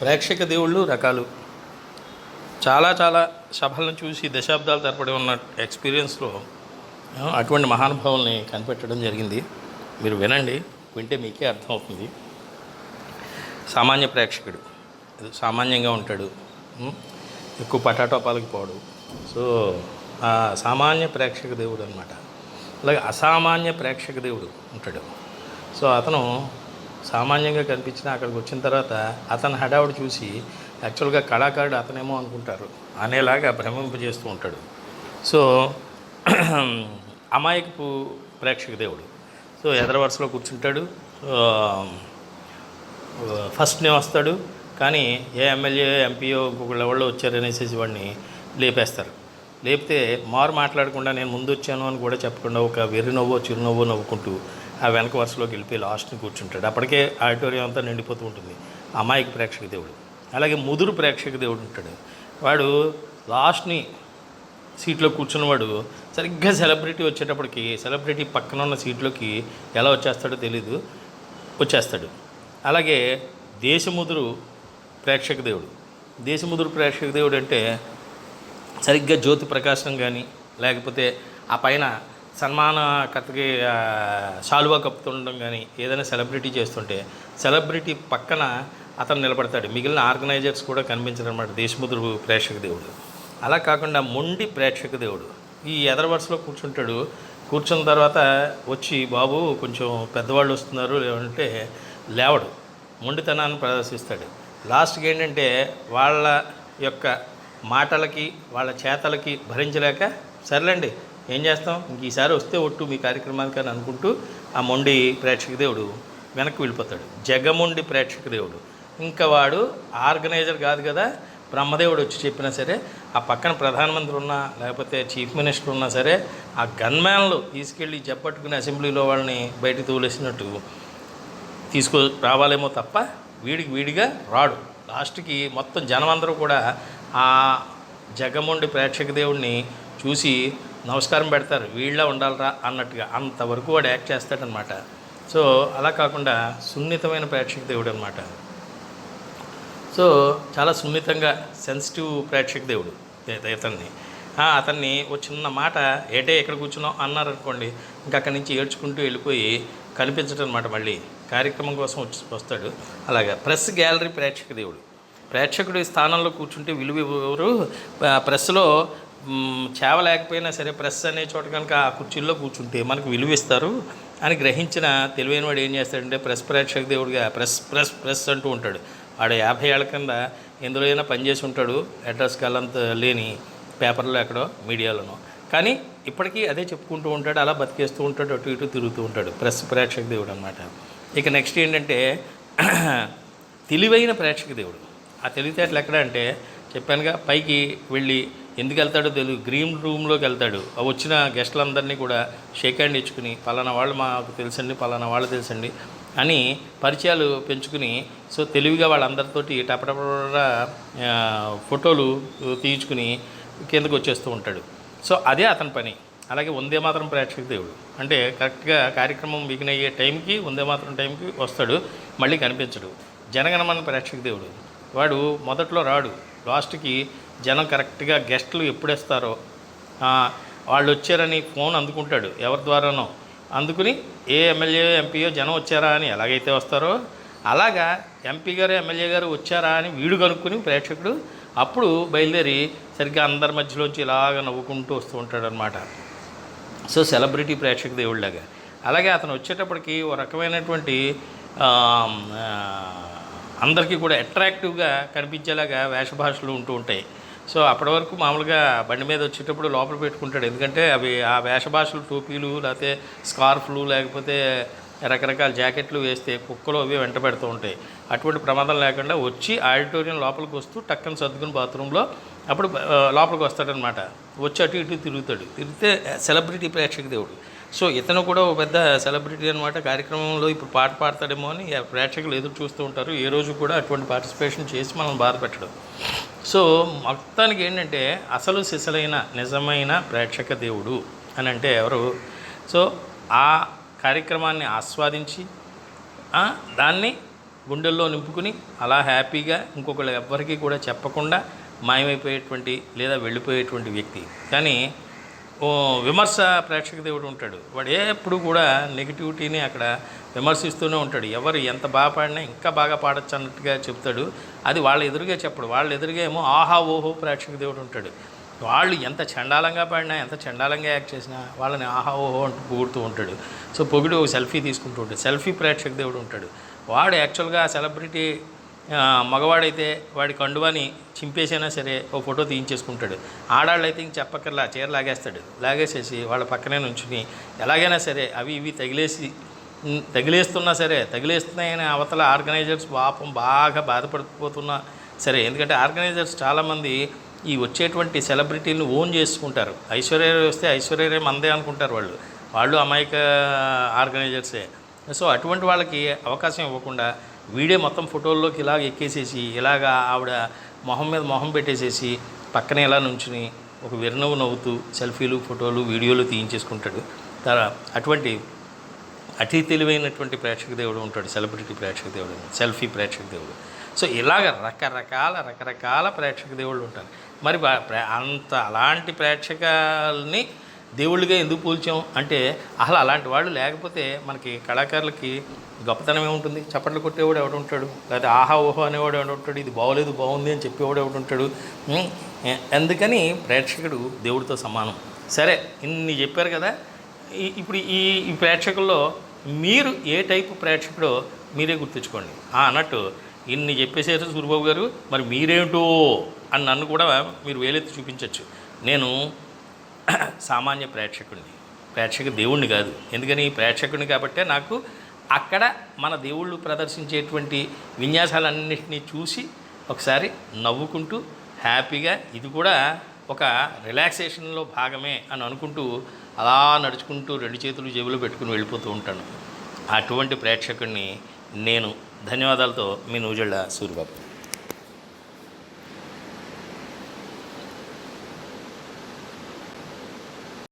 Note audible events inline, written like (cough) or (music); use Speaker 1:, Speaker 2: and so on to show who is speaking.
Speaker 1: ప్రేక్షక దేవుళ్ళు రకాలు. చాలా చాలా సభలను చూసి దశాబ్దాలు తరపడి ఉన్న ఎక్స్పీరియన్స్లో అటువంటి మహానుభావుల్ని కనిపెట్టడం జరిగింది. మీరు వినండి వింటే మీకే అర్థమవుతుంది. సామాన్య ప్రేక్షకుడు సామాన్యంగా ఉంటాడు ఎక్కువ పటాటోపాలకి పోడు. సో ఆ సామాన్య ప్రేక్షక దేవుడు అనమాట అలాగే అసామాన్య ప్రేక్షక దేవుడు ఉంటాడు. సో అతను సామాన్యంగా కనిపించిన అక్కడికి వచ్చిన తర్వాత అతని హడావుడు చూసి యాక్చువల్గా కళాకారుడు అతనేమో అనుకుంటారు. అనేలాగా భ్రమింపజేస్తూ ఉంటాడు. సో అమాయకపు ప్రేక్షక దేవుడు. సో ఎదర వరుసలో కూర్చుంటాడు. ఫస్ట్నే వస్తాడు. కానీ ఏ ఎమ్మెల్యే ఎంపీఓ ఇంకొకళ్ళు ఎవరో వచ్చారనేసి వాడిని లేపేస్తారు. లేకపోతే మారు మాట్లాడకుండా నేను ముందు వచ్చాను అని కూడా చెప్పకుండా ఒక వెర్రి నవ్వో చిరునవ్వో నవ్వుకుంటూ ఆ వెనక వరుసలోకి వెళ్ళిపోయి లాస్ట్ని కూర్చుంటాడు. అప్పటికే ఆడిటోరియం అంతా నిండిపోతూ ఉంటుంది. అమాయక ప్రేక్షక దేవుడు. అలాగే ముదురు ప్రేక్షక దేవుడు ఉంటాడు. వాడు లాస్ట్ని సీట్లో కూర్చున్నవాడు సరిగ్గా సెలబ్రిటీ వచ్చేటప్పటికి సెలబ్రిటీ పక్కన ఉన్న సీట్లోకి ఎలా వచ్చేస్తాడో తెలీదు. వచ్చేస్తాడు. అలాగే దేశముదురు ప్రేక్షక దేవుడు. దేశముదురు ప్రేక్షక దేవుడు అంటే సరిగ్గా జ్యోతి ప్రకాశం కానీ లేకపోతే ఆ పైన సన్మాన కథకి శాలువా కప్పుతుండడం కానీ ఏదైనా సెలబ్రిటీ చేస్తుంటే సెలబ్రిటీ పక్కన అతను నిలబడతాడు. మిగిలిన ఆర్గనైజర్స్ కూడా కనిపించరు అనమాట దేశముద్రు ప్రేక్షక దేవుడు. అలా కాకుండా మొండి ప్రేక్షక దేవుడు. ఈ ఎదర వరుసలో కూర్చుంటాడు. కూర్చున్న తర్వాత వచ్చి బాబు కొంచెం పెద్దవాళ్ళు వస్తున్నారు లేదంటే లేవడు. మొండితనాన్ని ప్రదర్శిస్తాడు. లాస్ట్కి ఏంటంటే వాళ్ళ యొక్క మాటలకి వాళ్ళ చేతలకి భరించలేక సర్లేండి ఏం చేస్తాం? ఇంక ఈసారి వస్తే ఒట్టు మీ కార్యక్రమానికి అని అనుకుంటూ ఆ మొండి ప్రేక్షక దేవుడు వెనక్కి వెళ్ళిపోతాడు. జగమొండి ప్రేక్షక దేవుడు. ఇంకా వాడు ఆర్గనైజర్ కాదు కదా బ్రహ్మదేవుడు వచ్చి చెప్పినా సరే ఆ పక్కన ప్రధానమంత్రి ఉన్నా లేకపోతే చీఫ్ మినిస్టర్ ఉన్నా సరే ఆ గన్మ్యాన్లు తీసుకెళ్ళి చెప్పట్టుకుని అసెంబ్లీలో వాళ్ళని బయటకు తోలేసినట్టు తీసుకు రావాలేమో తప్ప వీడికి వీడిగా రాడు. లాస్ట్కి మొత్తం జనమందరూ కూడా ఆ జగముండి ప్రేక్షక దేవుడిని చూసి నమస్కారం పెడతారు. వీళ్ళ ఉండాలరా అన్నట్టుగా అంతవరకు వాడు యాక్ట్ చేస్తాడనమాట సో అలా కాకుండా సున్నితమైన ప్రేక్షక దేవుడు అనమాట సో చాలా సున్నితంగా సెన్సిటివ్ ప్రేక్షక దేవుడు ఇతన్ని అతన్ని. ఓ చిన్న మాట ఏటే ఎక్కడ కూర్చున్నాం అన్నారు అనుకోండి ఇంకా అక్కడి నుంచి ఏడ్చుకుంటూ వెళ్ళిపోయి కనిపించడం అనమాట మళ్ళీ. కార్యక్రమం కోసం వచ్చి వస్తాడు. అలాగా. ప్రెస్ గ్యాలరీ ప్రేక్షక దేవుడు. ప్రేక్షకుడి స్థానంలో కూర్చుంటే విలువ ఎవరు? ప్రెస్లో చేవలేకపోయినా చేవ లేకపోయినా సరే ప్రెస్ అనే చోట కనుక ఆ కుర్చీల్లో కూర్చుంటే మనకు విలువిస్తారు అని గ్రహించిన తెలివైన వాడు ఏం చేస్తాడంటే ప్రెస్ ప్రేక్షక దేవుడిగా ప్రెస్ ప్రెస్ ప్రెస్ అంటూ ఉంటాడు. వాడు యాభై ఏళ్ళ కింద ఎందులో అయినా పనిచేసి ఉంటాడు. అడ్రస్ కల్లంత లేని పేపర్లో ఎక్కడో మీడియాలోనో. కానీ ఇప్పటికీ అదే చెప్పుకుంటూ ఉంటాడు. అలా బతికేస్తూ ఉంటాడు. అటు ఇటు తిరుగుతూ ఉంటాడు. ప్రెస్ ప్రేక్షక దేవుడు అనమాట ఇక నెక్స్ట్ ఏంటంటే (clears throat) తెలివైన ప్రేక్షక దేవుడు. ఆ తెలివితేటలు ఎక్కడ అంటే చెప్పానుగా పైకి వెళ్ళి ఎందుకు వెళ్తాడో తెలియదు గ్రీన్ రూమ్లోకి వెళ్తాడు. ఆ వచ్చిన గెస్టులందరినీ కూడా షేక్ హ్యాండ్ ఇచ్చుకుని పలానా వాళ్ళు మాకు తెలుసండి పలానా వాళ్ళు తెలుసండి అని పరిచయాలు పెంచుకుని సో తెలివిగా వాళ్ళందరితోటి టపటప ఫోటోలు తీయించుకుని కిందకు వచ్చేస్తూ ఉంటాడు సో అదే అతని పని అలాగే వందే మాత్రం ప్రేక్షక దేవుడు అంటే కరెక్ట్గా కార్యక్రమం బిగిన్ అయ్యే టైంకి వందే మాత్రం టైంకి వస్తాడు మళ్ళీ కనిపించడు జనగణమన ప్రేక్షక దేవుడు వాడు మొదట్లో రాడు. లాస్ట్కి జనం కరెక్ట్గా గెస్ట్లు ఎప్పుడేస్తారో వాళ్ళు వచ్చారని ఫోన్ అందుకుంటాడు ఎవరి ద్వారానో. అందుకుని ఏ ఎమ్మెల్యే ఎంపీయో జనం వచ్చారా అని ఎలాగైతే వస్తారో అలాగా ఎంపీ గారు ఎమ్మెల్యే గారు వచ్చారా అని వీడు కనుక్కుని ప్రేక్షకుడు అప్పుడు బయలుదేరి సరిగ్గా అందరి మధ్యలోంచి ఇలాగ నవ్వుకుంటూ వస్తూ ఉంటాడనమాట సో సెలబ్రిటీ ప్రేక్షక దేవుళ్ళగా అలాగే అతను వచ్చేటప్పటికి ఓ రకమైనటువంటి అందరికీ కూడా అట్రాక్టివ్గా కనిపించేలాగా వేషభాషలు ఉంటూ ఉంటాయి. సో అప్పటి వరకు మామూలుగా బండి మీద వచ్చేటప్పుడు లోపల పెట్టుకుంటాడు. ఎందుకంటే అవి ఆ వేషభాషలు టోపీలు లేకపోతే స్కార్ఫ్లు లేకపోతే రకరకాల జాకెట్లు వేస్తే కుక్కలు అవి వెంట పెడుతూ ఉంటాయి. అటువంటి ప్రమాదం లేకుండా వచ్చి ఆడిటోరియం లోపలికి వస్తూ టక్కన సర్దుకుని బాత్రూంలో అప్పుడు లోపలికి వస్తాడనమాట వచ్చి అటు ఇటు తిరుగుతాడు. తిరిగితే సెలబ్రిటీ ప్రేక్షక దేవుడు. సో ఇతను కూడా ఒక పెద్ద సెలబ్రిటీ అనమాట కార్యక్రమంలో ఇప్పుడు పాట పాడతాడేమో అని ప్రేక్షకులు ఎదురు చూస్తూ ఉంటారు. ఏ రోజు కూడా అటువంటి పార్టిసిపేషన్ చేసి మనం బాధపెట్టడం సో మొత్తానికి ఏంటంటే అసలు సిసలైన నిజమైన ప్రేక్షక దేవుడు అని అంటే ఎవరు? సో ఆ కార్యక్రమాన్ని ఆస్వాదించి దాన్ని గుండెల్లో నింపుకుని అలా హ్యాపీగా ఇంకొకళ్ళు ఎవ్వరికీ కూడా చెప్పకుండా మాయమైపోయేటువంటి లేదా వెళ్ళిపోయేటువంటి వ్యక్తి. కానీ ఓ విమర్శ ప్రేక్షక దేవుడు ఉంటాడు. వాడు ఎప్పుడు కూడా నెగిటివిటీని అక్కడ విమర్శిస్తూనే ఉంటాడు. ఎవరు ఎంత బాగా పాడినా ఇంకా బాగా పాడచ్చు అన్నట్టుగా చెప్తాడు. అది వాళ్ళ ఎదురుగా చెప్పడు. వాళ్ళ ఎదురుగా ఏమో ఆహా ఓహో ప్రేక్షక దేవుడు ఉంటాడు. వాళ్ళు ఎంత చండాలంగా పాడినా ఎంత చండాలంగా యాక్ట్ చేసినా వాళ్ళని ఆహా ఓహో అంటూ పొగుడుతూ ఉంటాడు. సో పొగిడు ఒక సెల్ఫీ తీసుకుంటూ ఉంటాడు. సెల్ఫీ ప్రేక్షక దేవుడు ఉంటాడు. వాడు యాక్చువల్గా సెలబ్రిటీ మగవాడైతే వాడి కండువాని చింపేసైనా సరే ఓ ఫోటో తీయించేసుకుంటాడు. ఆడాళ్ళైతే ఇంక చెప్పక్కర్లా చీర లాగేస్తాడు. లాగేసేసి వాళ్ళ పక్కనే నుంచుని ఎలాగైనా సరే అవి ఇవి తగిలేసి తగిలేస్తున్నా సరే తగిలేస్తున్నాయని అవతల ఆర్గనైజర్స్ పాపం బాగా బాధపడిపోతున్నా సరే. ఎందుకంటే ఆర్గనైజర్స్ చాలామంది ఈ వచ్చేటువంటి సెలబ్రిటీలను ఓన్ చేసుకుంటారు. ఐశ్వర్య వస్తే ఐశ్వర్యరే మందే అనుకుంటారు వాళ్ళు. వాళ్ళు అమాయక ఆర్గనైజర్సే. సో అటువంటి వాళ్ళకి అవకాశం ఇవ్వకుండా వీడే మొత్తం ఫోటోల్లోకి ఇలాగ ఎక్కేసేసి ఇలాగ ఆవిడ మొహం మీద మొహం పెట్టేసేసి పక్కనే ఇలా నుంచుని ఒక విరనవ్వు నవ్వుతూ సెల్ఫీలు ఫోటోలు వీడియోలు తీయించేసుకుంటాడు. తర అటువంటి అతి తెలివైనటువంటి ప్రేక్షక దేవుడు ఉంటాడు సెలబ్రిటీ ప్రేక్షక దేవుడు సెల్ఫీ ప్రేక్షక దేవుడు. సో ఇలాగ రకరకాల రకరకాల ప్రేక్షక దేవుళ్ళు ఉంటారు. మరి అంత అలాంటి ప్రేక్షకాలని దేవుళ్ళుగా ఎందుకు పోల్చాం అంటే అసలు అలాంటి వాళ్ళు లేకపోతే మనకి కళాకారులకి గొప్పతనం ఏముంటుంది? చప్పట్లు కొట్టేవాడు ఎవడు ఉంటాడు? లేకపోతే ఆహా ఓహో అనేవాడు ఎవడు ఉంటాడు? ఇది బాగోలేదు బాగుంది అని చెప్పేవాడు ఎవడు ఉంటాడు? అందుకని ప్రేక్షకుడు దేవుడితో సమానం. సరే ఇన్ని చెప్పారు కదా. ఇప్పుడు ఈ ఈ ప్రేక్షకుల్లో మీరు ఏ టైపు ప్రేక్షకుడో మీరే గుర్తుంచుకోండి. అన్నట్టు ఇన్ని చెప్పేసారు సూరిబాబు గారు మరి మీరేంటో అని నన్ను కూడా మీరు వేలెత్తి చూపించవచ్చు నేను సామాన్య ప్రేక్షకుడిని. ప్రేక్షక దేవుణ్ణి కాదు. ఎందుకని? ప్రేక్షకుడిని కాబట్టే నాకు అక్కడ మన దేవుళ్ళు ప్రదర్శించేటువంటి విన్యాసాలన్నింటినీ చూసి ఒకసారి నవ్వుకుంటూ హ్యాపీగా ఇది కూడా ఒక రిలాక్సేషన్లో భాగమే అని అనుకుంటూ అలా నడుచుకుంటూ రెండు చేతులు జేబులో పెట్టుకుని వెళ్ళిపోతూ ఉంటాను. అటువంటి ప్రేక్షకుడిని నేను. ధన్యవాదాలతో మీ నూజళ్ళ సూర్యబాబు